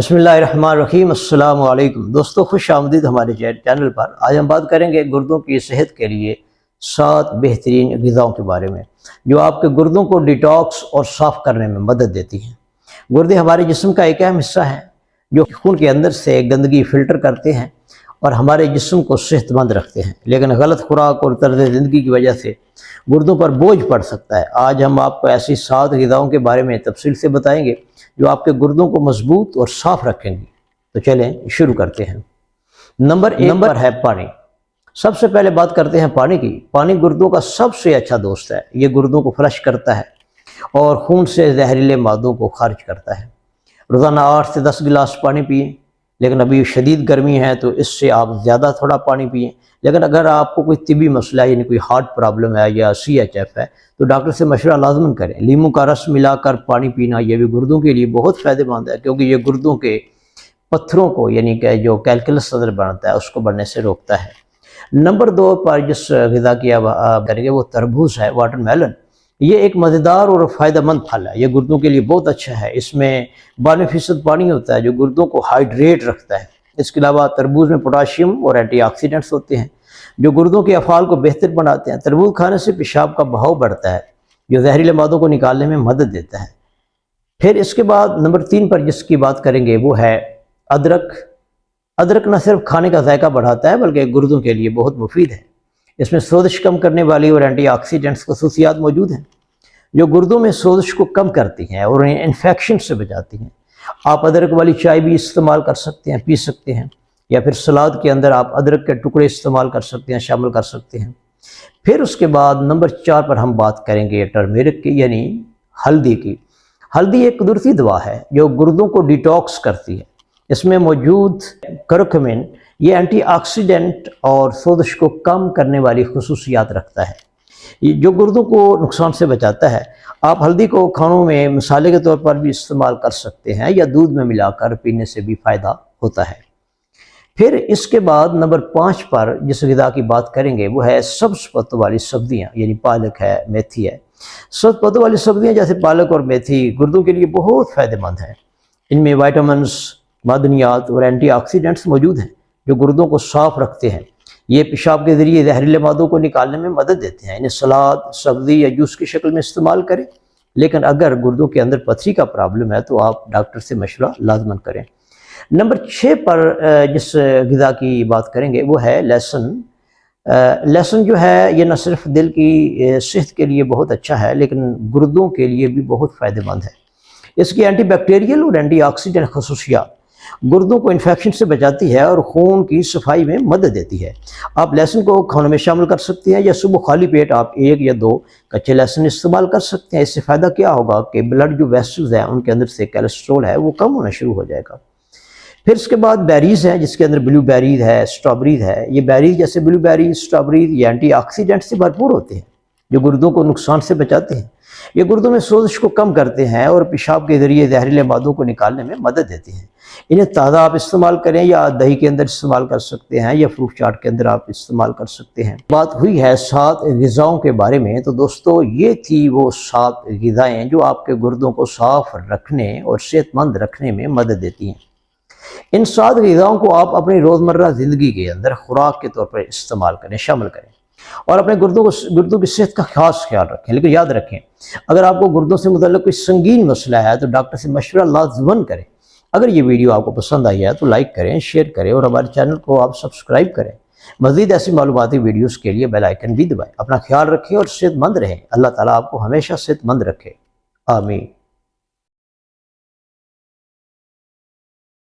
بسم اللہ الرحمن الرحیم، السلام علیکم۔ دوستو، خوش آمدید ہمارے چینل پر۔ آج ہم بات کریں گے گردوں کی صحت کے لیے سات بہترین غذاؤں کے بارے میں، جو آپ کے گردوں کو ڈیٹاکس اور صاف کرنے میں مدد دیتی ہیں۔ گردے ہمارے جسم کا ایک اہم حصہ ہے جو خون کے اندر سے گندگی فلٹر کرتے ہیں۔ اور ہمارے جسم کو صحت مند رکھتے ہیں۔ لیکن غلط خوراک اور طرز زندگی کی وجہ سے گردوں پر بوجھ پڑ سکتا ہے۔ آج ہم آپ کو ایسی سات غذاؤں کے بارے میں تفصیل سے بتائیں گے جو آپ کے گردوں کو مضبوط اور صاف رکھیں گی۔ تو چلیں شروع کرتے ہیں۔ نمبر ایک نمبر ہے پانی۔ سب سے پہلے بات کرتے ہیں پانی کی۔ پانی گردوں کا سب سے اچھا دوست ہے۔ یہ گردوں کو فلش کرتا ہے اور خون سے زہریلے مادوں کو خارج کرتا ہے۔ روزانہ آٹھ سے دس گلاس پانی پئیں لیکن ابھی شدید گرمی ہے تو اس سے آپ زیادہ تھوڑا پانی پئیں لیکن اگر آپ کو کوئی طبی مسئلہ یعنی کوئی ہارٹ پرابلم ہے یا سی ایچ ایف ہے، تو ڈاکٹر سے مشورہ لازمن کریں۔ لیمو کا رس ملا کر پانی پینا یہ بھی گردوں کے لیے بہت فائدہ مند ہے، کیونکہ یہ گردوں کے پتھروں کو یعنی کہ جو کیلکلس صدر بنتا ہے، اس کو بڑھنے سے روکتا ہے۔ نمبر دو پر جس غذا کی آپ کریں گے، وہ تربوز ہے، واٹر میلن۔ یہ ایک مزیدار اور فائدہ مند پھل ہے۔ یہ گردوں کے لیے بہت اچھا ہے۔ اس میں بانوے فیصد پانی ہوتا ہے جو گردوں کو ہائیڈریٹ رکھتا ہے۔ اس کے علاوہ تربوز میں پوٹاشیم اور اینٹی آکسیڈنٹس ہوتے ہیں جو گردوں کے افعال کو بہتر بناتے ہیں۔ تربوز کھانے سے پیشاب کا بہاؤ بڑھتا ہے، جو زہریلے مادوں کو نکالنے میں مدد دیتا ہے۔ پھر اس کے بعد نمبر تین پر جس کی بات کریں گے، وہ ہے ادرک۔ ادرک نہ صرف کھانے کا ذائقہ بڑھاتا ہے، بلکہ گردوں کے لیے بہت مفید ہے۔ اس میں سوزش کم کرنے والی اور اینٹی آکسیڈنٹس خصوصیات موجود ہیں جو گردوں میں سوزش کو کم کرتی ہیں اور انہیں انفیکشن سے بچاتی ہیں۔ آپ ادرک والی چائے بھی استعمال کر سکتے ہیں، پی سکتے ہیں، یا پھر سلاد کے اندر آپ ادرک کے ٹکڑے استعمال کر سکتے ہیں، شامل کر سکتے ہیں۔ پھر اس کے بعد نمبر چار پر ہم بات کریں گے ٹرمیرک کی یعنی ہلدی کی۔ ہلدی ایک قدرتی دوا ہے جو گردوں کو ڈیٹاکس کرتی ہے۔ اس میں موجود کرکمن یہ اینٹی آکسیڈنٹ اور سوزش کو کم کرنے والی خصوصیات رکھتا ہے۔ یہ جو گردوں کو نقصان سے بچاتا ہے، آپ ہلدی کو کھانوں میں مسالے کے طور پر بھی استعمال کر سکتے ہیں یا دودھ میں ملا کر پینے سے بھی فائدہ ہوتا ہے۔ پھر اس کے بعد نمبر پانچ پر جس غذا کی بات کریں گے، وہ ہے سبز پتوں والی سبزیاں یعنی پالک ہے، میتھی ہے۔ سبز پتوں والی سبزیاں جیسے پالک اور میتھی گردوں کے لیے بہت فائدہ مند ہیں۔ ان میں وائٹامنس معدنیات اور اینٹی آکسیڈنٹس موجود ہیں۔ جو گردوں کو صاف رکھتے ہیں، یہ پیشاب کے ذریعے زہریلے مادوں کو نکالنے میں مدد دیتے ہیں۔ انہیں سلاد، سبزی یا جوس کی شکل میں استعمال کریں۔ لیکن اگر گردوں کے اندر پتھری کا پرابلم ہے تو آپ ڈاکٹر سے مشورہ لازمن کریں۔ نمبر چھ پر جس غذا کی بات کریں گے، وہ ہے لہسن۔ لہسن جو ہے، یہ نہ صرف دل کی صحت کے لیے بہت اچھا ہے، لیکن گردوں کے لیے بھی بہت فائدہ مند ہے۔ اس کی اینٹی بیکٹیریل اور اینٹی آکسیڈنٹ خصوصیات۔ گردوں کو انفیکشن سے بچاتی ہے اور خون کی صفائی میں مدد دیتی ہے۔ آپ لہسن کو کھانوں میں شامل کر سکتے ہیں یا صبح خالی پیٹ آپ ایک یا دو کچے لہسن استعمال کر سکتے ہیں۔ اس سے فائدہ کیا ہوگا کہ بلڈ جو ویسلز ہیں، ان کے اندر سے کیلسٹرول ہے، وہ کم ہونا شروع ہو جائے گا۔ پھر اس کے بعد بیریز ہیں، جس کے اندر بلو بیریز ہے اسٹرابریز ہے۔ یہ بیریز جیسے بلو بیریز اسٹرابریز یہ اینٹی آکسیڈنٹ سے بھرپور ہوتے ہیں، جو گردوں کو نقصان سے بچاتے ہیں۔ یہ گردوں میں سوزش کو کم کرتے ہیں اور پیشاب کے ذریعے زہریلے مادوں کو نکالنے میں مدد دیتے ہیں۔ انہیں تازہ آپ استعمال کریں یا دہی کے اندر استعمال کر سکتے ہیں یا فروٹ چاٹ کے اندر آپ استعمال کر سکتے ہیں۔ بات ہوئی ہے سات غذاؤں کے بارے میں، تو دوستو یہ تھی وہ سات غذائیں جو آپ کے گردوں کو صاف رکھنے اور صحت مند رکھنے میں مدد دیتی ہیں۔ ان سات غذاؤں کو آپ اپنی روزمرہ زندگی کے اندر خوراک کے طور پر استعمال کریں، شامل کریں۔ اور اپنے گردوں کو گردوں کی صحت کا خاص خیال رکھیں۔ لیکن یاد رکھیں، اگر آپ کو گردوں سے متعلق کوئی سنگین مسئلہ ہے تو ڈاکٹر سے مشورہ لازمن کریں۔ اگر یہ ویڈیو آپ کو پسند آئی ہے تو لائک کریں، شیئر کریں اور ہمارے چینل کو آپ سبسکرائب کریں۔ مزید ایسی معلوماتی ویڈیوز کے لیے بیل آئیکن بھی دبائیں۔ اپنا خیال رکھیں اور صحت مند رہیں۔ اللہ تعالیٰ آپ کو ہمیشہ صحت مند رکھے۔ آمین۔